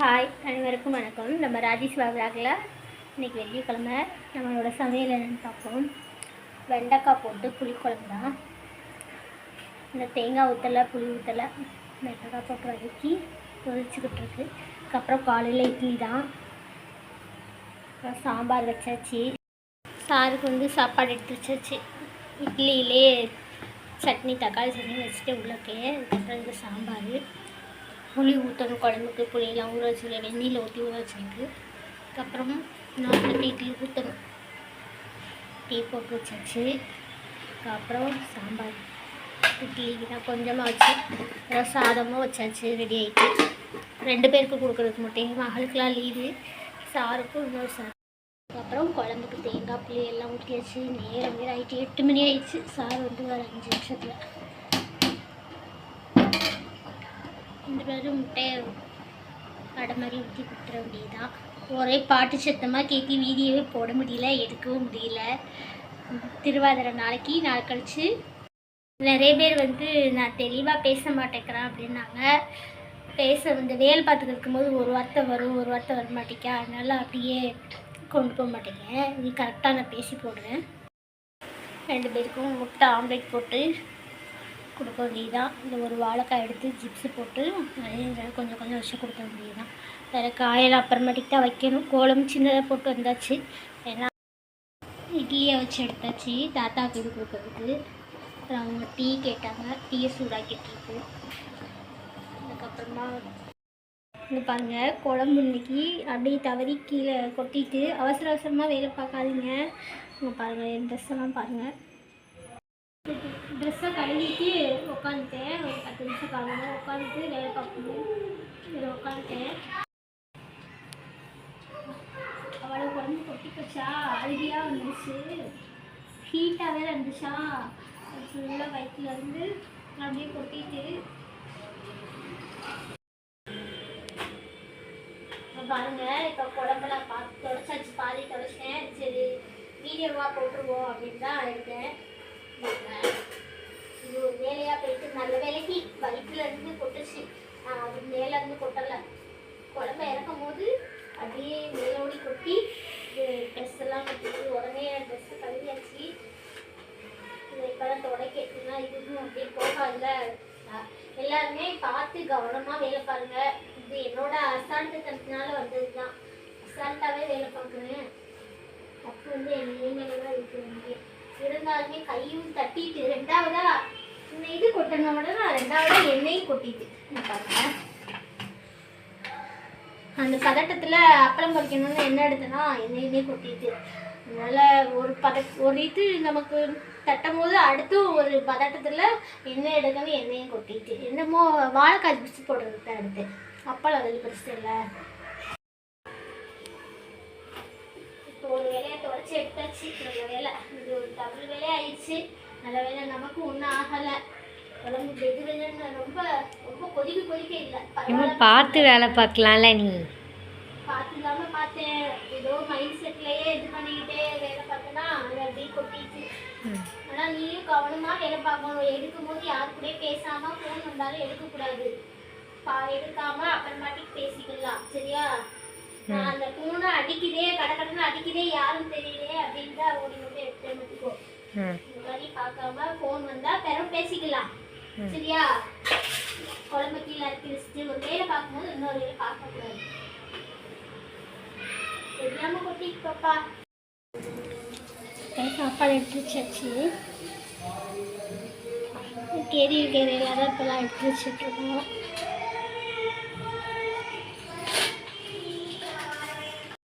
Hi அனைவருக்கும் வணக்கம். நம்ம ராஜேஷ் விழாக்கில் இன்றைக்கி வெள்ளிக்கிழமை. நம்மளோட சமையல் என்னென்னு பார்ப்போம். வெண்டைக்காய் போட்டு புளிக்குழம்பு தான். இந்த தேங்காய் ஊற்றலை புளி ஊற்றலை வெண்டைக்காய் போட்டு வதக்கி பொரிச்சுக்கிட்டு இருக்கு. அதுக்கப்புறம் காலையில் இட்லி தான். அப்புறம் சாம்பார் வச்சாச்சு. சாருக்கு வந்து சாப்பாடு எடுத்து வச்சாச்சு. இட்லியிலே சட்னி தக்காளி சட்னி வச்சுட்டு உள்ளக்கே அதுக்கப்புறம் இது சாம்பார். புளி ஊற்றணும் குழம்புக்கு புளியெல்லாம் ஊற வச்சுல வெந்நீரில் ஊற்றி ஊற வச்சுருக்கு அதுக்கப்புறம் நாலு இட்லி ஊற்றணும் டீ போட்டு வச்சாச்சு. அதுக்கப்புறம் சாம்பார். இட்லிக்கு தான் கொஞ்சமாக வச்சு அப்புறம் சாதமும் வச்சாச்சு ரெடி ஆகிட்டு ரெண்டு பேருக்கு கொடுக்குறதுக்கு மட்டும். மகளுக்கெலாம் லீவு. சாருக்கும் இன்னொரு சார். அதுக்கப்புறம் குழம்புக்கு தேங்காய் புளி எல்லாம் ஊற்றியாச்சு நேரம் நேரம் ஆகிட்டு எட்டு மணி ஆயிடுச்சு. சார் வந்து ஒரு அஞ்சு நிமிஷத்தில் ரெண்டு பேரும் முட்டையை கடை மாதிரி ஊற்றி கொடுத்துட வேண்டியதுதான். ஒரே பாட்டு சத்தமாக கேட்கி வீடியோவே போட முடியல எடுக்கவும் முடியல. திருவாதிரை நாளைக்கு நாள் கழிச்சு நிறைய பேர் வந்து நான் தெளிவாக பேச மாட்டேங்கிறேன் அப்படின்னாங்க. பேச வந்து வேல் பார்த்துட்டு இருக்கும்போது ஒரு வார்த்தை வரும் ஒரு வார்த்தை வர மாட்டேங்க. அதனால அப்படியே கொண்டு போக மாட்டேங்க. இது கரெக்டாக நான் பேசி போடுறேன். ரெண்டு பேருக்கும் முட்டை ஆம்லேட் போட்டு கொடுக்க வேண்டியதுதான் இந்த ஒரு வாழைக்காய் எடுத்து ஜிப்ஸு போட்டு அதையும் கொஞ்சம் கொஞ்சம் வச்சு கொடுக்க வேண்டியதுதான் வேறு காயெல்லாம் அப்புறமேட்டுக்கு தான் வைக்கணும். கோலம் சின்னதாக போட்டு வந்தாச்சு. ஏன்னா இட்லியை வச்சு எடுத்தாச்சு. தாத்தாவுக்கு இது கொடுக்கறதுக்கு. அப்புறம் அவங்க டீ கேட்டாங்க. டீயை சூடாக்கிட்டுருக்கு. அதுக்கப்புறமா இங்கே பாருங்கள் குழம்பு இன்னைக்கு அப்படியே தவறி கீழே கொட்டிட்டு அவசர அவசரமாக வேலை பார்க்காதீங்க. இங்கே பாருங்கள் என் ட்ரெஸ்ஸெல்லாம் பாருங்கள் ட்ரெஸ்ஸை கழுவிட்டு உட்காந்துட்டேன் ஒரு பத்து நிமிஷம் காலம் உட்காந்துட்டு வேலை பார்க்கணும் இதில் உட்காந்துட்டேன் அவ்வளோ குழம்பு கொட்டி போச்சா அழுகியாக வந்துருச்சு. ஹீட்டாக வேறு இருந்துச்சா ஃபுல்லாக வயிற்றுல இருந்து அப்படியே கொட்டிட்டு. பாருங்க இப்போ குழம்பெல்லாம் பார்த்து தொடச்சாச்சு பாதி தொடச்சிட்டேன். சரி வீடியோவாக போட்டுருவோம் அப்படின்னு தான் இருக்கேன் இது ஒரு வேலையா போயிட்டு நல்ல வேலைக்கு வயிற்றுல இருந்து கொட்டுச்சு நான் அது மேல இருந்து கொட்டல குழம்பு இறக்கும் போது அப்படியே மேலோடி கொட்டி ட்ரெஸ் எல்லாம் கொட்டிட்டு உடனே ட்ரெஸ்ஸு கழுவியாச்சு. இதை இப்போதான் இதுவும் அப்படியே போகாதுல எல்லாருமே பார்த்து கவனமாக வேலை பாருங்க. இது என்னோட அசால்ட்டுத்தனத்தினால வந்தது தான் அசால்ட்டாகவே வேலை பார்க்குறேன். தப்பு வந்து என் மேலே தான் இருக்கு இருந்தாலுமே கையும் தட்டிட்டு ரெண்டாவதா இந்த இது கொட்டின உடனே ரெண்டாவதா எண்ணெயும் கொட்டிட்டு. இங்க பாருங்க அந்த பதட்டத்தில் அப்பளம் பொறிக்கணும்னு என்ன எடுத்தேன்னா எண்ணெயுமே கொட்டிட்டு. அதனால் ஒரு பத ஒரு இது நமக்கு தட்டும் போது அடுத்து ஒரு பதட்டத்தில் எண்ணெய் எடுக்கணும் எண்ணெயும் கொட்டிட்டு. என்னமோ வாழைக்காய் பிடிச்சி போடுறது தான் எடுத்து அப்பளம் அதில் பிடிச்சிட்டு இல்லை. இப்போ ஒரு வேலையை தொடச்சி எடுத்தாச்சு. நல்ல வேலை இது ஒரு டபுள் வேலையாக ஆயிடுச்சு நல்ல வேலை நமக்கும் ஒன்றும் ஆகலை. இன்னும் பார்த்து வேலை பார்க்கலாம்ல நீ. பார்த்து இல்லாமல் பார்த்தேன். ஏதோ மைண்ட் செட்லேயே இது பண்ணிக்கிட்டே வேலை பார்த்தேன்னா அது அப்படியே கொட்டிச்சு ஆனால் நீயும் கவனமாக வேலை பார்க்கணும். எடுக்கும்போது யாரு கூட பேசாமல் ஃபோன் வந்தாலும் எடுக்கக்கூடாது. பா எடுக்காம அப்புறமாட்டிக்கு பேசிக்கலாம். சரியா? நான் அந்த பூனை அடிக்குதே கடை கடன்னு அடிக்குதே யாரும் தெரியலையே அப்படின்னு தான் ஓடி மட்டும் எடுத்து ம். இந்த மாதிரி பார்க்காம ஃபோன் வந்தா பிறகு பேசிக்கலாம். சரியா? குழம்பு கீழே இறக்கி வச்சுட்டு ஒரு வேலை பார்க்கும்போது இன்னொரு வேலை பார்க்கக்கூடாது. தெரியாம கொட்டிட்டு பாப்பா. சாப்பாடு எடுத்து வச்சாச்சு. கேரியர் கேரியரில் தான் இப்போலாம் எடுத்து வச்சுட்ருக்கோம்